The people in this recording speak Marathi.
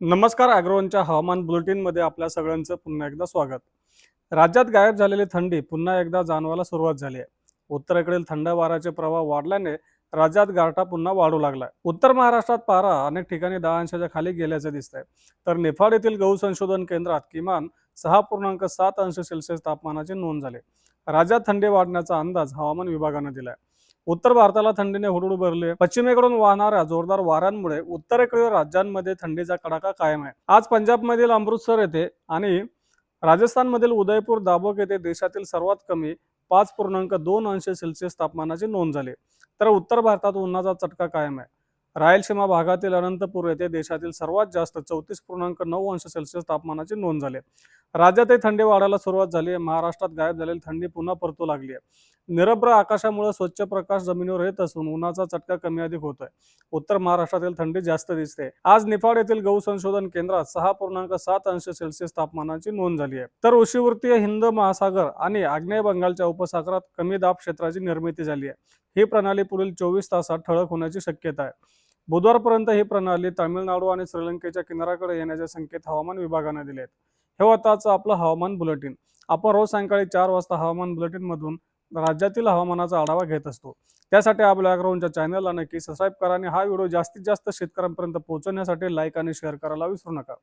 नमस्कार अॅग्रोवनच्या हवामान बुलेटिनमध्ये आपल्या सगळ्यांचं पुन्हा एकदा स्वागत. राज्यात गायब झालेली थंडी पुन्हा एकदा जाणवायला सुरुवात झाली आहे. उत्तरेकडील थंड वाऱ्याचे प्रवाह वाढल्याने राज्यात गारठा पुन्हा वाढू लागलाय उत्तर महाराष्ट्रात पारा अनेक ठिकाणी दहा अंशाच्या खाली गेल्याचं दिसतंय. तर नेपाळ येथील गहू संशोधन केंद्रात किमान सहा पूर्णांक सात अंश सेल्सिअस तापमानाची नोंद झाली. राज्यात थंडी वाढण्याचा अंदाज हवामान विभागानं दिलाय. उत्तर भारताला थंडीने हुडुड भरले पश्चिमेकडून वाहणाऱ्या जोरदार वाऱ्यांमुळे उत्तरेकडील राज्यांमध्ये थंडीचा कडाका कायम आहे. आज पंजाबमधील अमृतसर येथे आणि राजस्थानमधील उदयपूर दाबोक येथे देशातील सर्वात कमी पाच पूर्णांक दोन अंश सेल्सिअस तापमानाची नोंद झाली तर उत्तर भारतात उन्हाचा चटका कायम आहे. रायलसीमा भागातील अनंतपूर येथे देशातील सर्वात जास्त चौतीस पूर्णांक नऊ अंश सेल्सिअस तापमानाची नोंद झाली राज्यातही थंडी वाढायला सुरुवात झाली आहे. महाराष्ट्रात गायब झालेली थंडी पुन्हा परतू लागली आहे. निरभ्र आकाशामुळे स्वच्छ प्रकाश जमिनीवर येत असून उन्हाचा चटका कमी अधिक होतोय. उत्तर महाराष्ट्रातील थंडी जास्त दिसते. आज निफाड येथील गहू संशोधन केंद्रात सहा पूर्णांक सात अंश सेल्सिअस तापमानाची नोंद झाली आहे. तर उशीवृत्तीय हिंद महासागर आणि आग्नेय बंगालच्या उपसागरात कमी दाब क्षेत्राची निर्मिती झाली आहे. ही प्रणाली पुढील चोवीस तासात ठळक होण्याची शक्यता आहे. बुधवारपर्यंत ही प्रणाली तामिळनाडू आणि श्रीलंकेच्या किनाऱ्याकडे येण्याचे संकेत हवामान विभागाने दिले आहेत हे होतं आपलं हवामान बुलेटिन. आपण रोज सायंकाळी चार वाजता हवामान बुलेटिन मधून राज्यातील हवामानाचा आढावा घेत असतो. त्यासाठी आपल्या अग्रवनच्या चॅनलला नक्की सबस्क्राईब करा आणि हा व्हिडिओ जास्तीत जास्त शेतकऱ्यांपर्यंत पोहोचवण्यासाठी लाईक आणि शेअर करायला विसरू नका.